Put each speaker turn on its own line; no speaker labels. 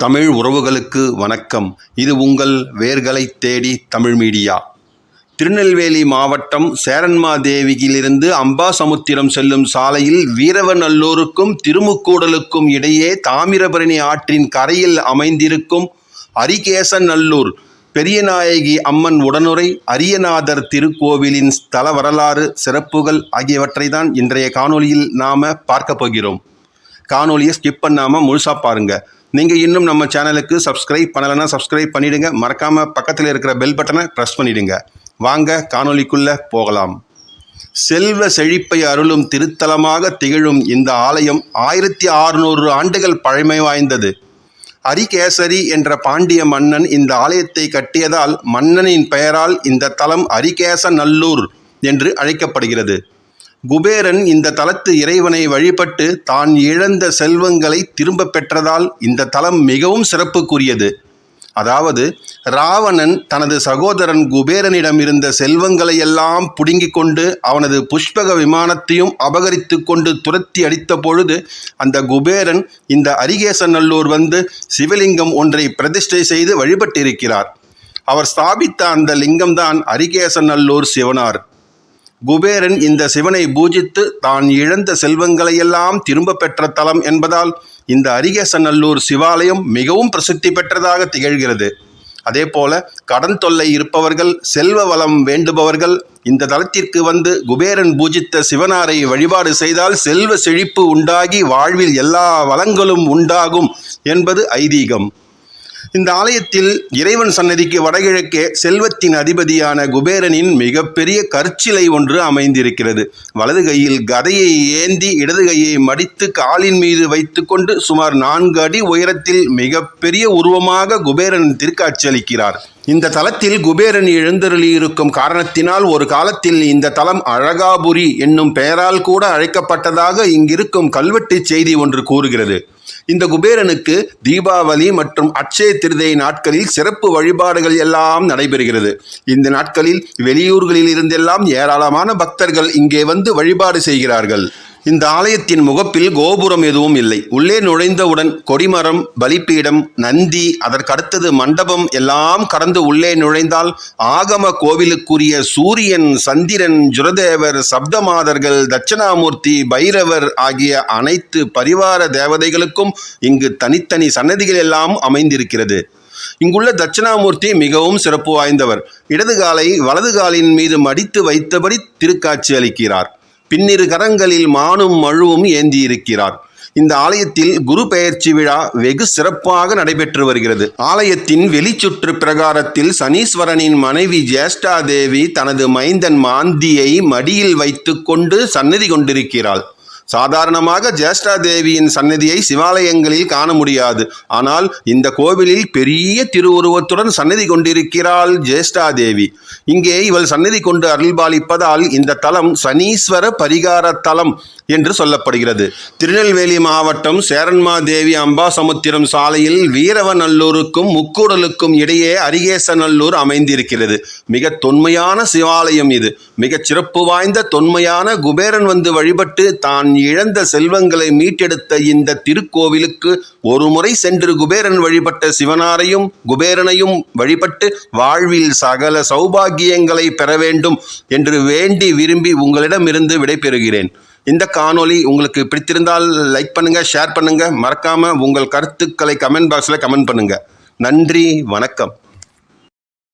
தமிழ் உறவுகளுக்கு வணக்கம். இது உங்கள் வேர்களை தேடி தமிழ் மீடியா. திருநெல்வேலி மாவட்டம் சேரன்மாதேவியிலிருந்து அம்பாசமுத்திரம் செல்லும் சாலையில் வீரவநல்லூருக்கும் திருமுக்கூடலுக்கும் இடையே தாமிரபரணி ஆற்றின் கரையில் அமைந்திருக்கும் அரிகேசநல்லூர் பெரியநாயகி அம்மன் உடனுரை அரியநாதர் திருக்கோவிலின் ஸ்தல வரலாறு சிறப்புகள் ஆகியவற்றை தான் இன்றைய காணொளியில் நாம் பார்க்க போகிறோம். காணொலியை ஸ்கிப் பண்ணாமல் முழுசாக பாருங்கள் நீங்கள் இன்னும் நம்ம சேனலுக்கு சப்ஸ்கிரைப் பண்ணலைன்னா சப்ஸ்கிரைப் பண்ணிவிடுங்க மறக்காமல் பக்கத்தில் இருக்கிற பெல் பட்டனை ப்ரெஸ் பண்ணிவிடுங்க வாங்க காணொளிக்குள்ளே போகலாம். செல்வ செழிப்பை அருளும் திருத்தலமாக திகழும் இந்த ஆலயம் ஆயிரத்தி அறுநூறு ஆண்டுகள் பழமை வாய்ந்தது. அரிகேசரி என்ற பாண்டிய மன்னன் இந்த ஆலயத்தை கட்டியதால் மன்னனின் பெயரால் இந்த தலம் அரிகேச நல்லூர் என்று அழைக்கப்படுகிறது. குபேரன் இந்த தலத்து இறைவனை வழிபட்டு தான் இழந்த செல்வங்களை திரும்ப பெற்றதால் இந்த தலம் மிகவும் சிறப்புக்குரியது. அதாவது ராவணன் தனது சகோதரன் குபேரனிடம் இருந்த செல்வங்களை எல்லாம் புடுங்கிக் கொண்டு அவனது புஷ்பக விமானத்தையும் அபகரித்து கொண்டு துரத்தி அடித்த பொழுது அந்த குபேரன் இந்த அரிகேசநல்லூர் வந்து சிவலிங்கம் ஒன்றை பிரதிஷ்டை செய்து வழிபட்டிருக்கிறார். அவர் ஸ்தாபித்த அந்த லிங்கம்தான் அரிகேசநல்லூர் சிவனார். குபேரன் இந்த சிவனை பூஜித்து தான் இழந்த செல்வங்களையெல்லாம் திரும்ப பெற்ற தலம் என்பதால் இந்த அரிகேசநல்லூர் சிவாலயம் மிகவும் பிரசித்தி பெற்றதாக திகழ்கிறது. அதேபோல கடன் தொல்லை இருப்பவர்கள் செல்வ வளம் வேண்டுபவர்கள் இந்த தலத்திற்கு வந்து குபேரன் பூஜித்த சிவனாரை வழிபாடு செய்தால் செல்வ செழிப்பு உண்டாகி வாழ்வில் எல்லா வளங்களும் உண்டாகும் என்பது ஐதீகம். இந்த ஆலயத்தில் இறைவன் சன்னதிக்கு வடகிழக்கே செல்வத்தின் அதிபதியான குபேரனின் மிகப்பெரிய கற்சிலை ஒன்று அமைந்திருக்கிறது. வலது கையில் கதையை ஏந்தி இடது கையை மடித்து காலின் மீது வைத்துக்கொண்டு சுமார் நான்கு அடி உயரத்தில் மிகப்பெரிய உருவமாக குபேரன் திருக்காட்சியளிக்கிறார் இந்த தலத்தில் குபேரன் எழுந்தருளியிருக்கும் காரணத்தினால் ஒரு காலத்தில் இந்த தலம் அழகாபுரி என்னும் பெயரால் கூட அழைக்கப்பட்டதாக இங்கிருக்கும் கல்வெட்டு செய்தி ஒன்று கூறுகிறது. இந்த குபேரனுக்கு தீபாவளி மற்றும் அட்சய திருதை நாட்களில் சிறப்பு வழிபாடுகள் எல்லாம் நடைபெறுகிறது. இந்த நாட்களில் வெளியூர்களில் இருந்தெல்லாம் ஏராளமான பக்தர்கள் இங்கே வந்து வழிபாடு செய்கிறார்கள். இந்த ஆலயத்தின் முகப்பில் கோபுரம் எதுவும் இல்லை. உள்ளே நுழைந்தவுடன் கொடிமரம் பலிப்பீடம் நந்தி அதற்கடுத்தது மண்டபம் எல்லாம் கடந்து உள்ளே நுழைந்தால் ஆகம கோவிலுக்குரிய சூரியன் சந்திரன் ஜுரதேவர் சப்தமாதர்கள் தட்சணாமூர்த்தி பைரவர் ஆகிய அனைத்து பரிவார தேவதைகளுக்கும் இங்கு தனித்தனி சன்னதிகள் எல்லாம் அமைந்திருக்கிறது. இங்குள்ள தட்சிணாமூர்த்தி மிகவும் சிறப்பு வாய்ந்தவர். இடது காலை வலது காலின் மீது மடித்து வைத்தபடி திருக்காட்சி அளிக்கிறார். பின்னிரு கரங்களில் மானும் மழுவும் ஏந்தியிருக்கிறார். இந்த ஆலயத்தில் குரு பெயர்ச்சி விழா வெகு சிறப்பாக நடைபெற்று வருகிறது. ஆலயத்தின் வெளிச்சுற்று பிரகாரத்தில் சனீஸ்வரனின் மனைவி ஜேஷ்டா தேவி தனது மைந்தன் மாந்தியை மடியில் வைத்துக்கொண்டு சன்னதி கொண்டிருக்கிறாள். சாதாரணமாக ஜேஷ்டா தேவியின் சன்னதியை சிவாலயங்களில் காண முடியாது. ஆனால் இந்த கோவிலில் பெரிய திருவுருவத்துடன் சன்னதி கொண்டிருக்கிறாள் ஜேஷ்டா தேவி இங்கே இவள் சன்னதி கொண்டு அருள்பாலிப்பதால் இந்த தலம் சனீஸ்வர பரிகார தலம் என்று சொல்லப்படுகிறது. திருநெல்வேலி மாவட்டம் சேரன்மாதேவி அம்பாசமுத்திரம் சாலையில் வீரவநல்லூருக்கும் முக்கூடலுக்கும் இடையே அரிகேசநல்லூர் அமைந்திருக்கிறது. மிக தொன்மையான சிவாலயம் இது. மிகச் சிறப்பு வாய்ந்த தொன்மையான குபேரன் வந்து வழிபட்டு தான் இழந்த செல்வங்களை மீட்டெடுத்த இந்த திருக்கோவிலுக்கு ஒரு முறை சென்று குபேரன் வழிபட்ட சிவனாரையும் குபேரனையும் வழிபட்டு வாழ்வில் சகல சௌபாகியங்களை பெற வேண்டும் என்று வேண்டி விரும்பி உங்களிடமிருந்து விடைபெறுகிறேன். இந்த காணொளி உங்களுக்கு பிடித்திருந்தால் லைக் பண்ணுங்கள் ஷேர் பண்ணுங்கள் மறக்காமல் உங்கள் கருத்துக்களை கமெண்ட் பாக்ஸில் கமெண்ட் பண்ணுங்கள் நன்றி வணக்கம்.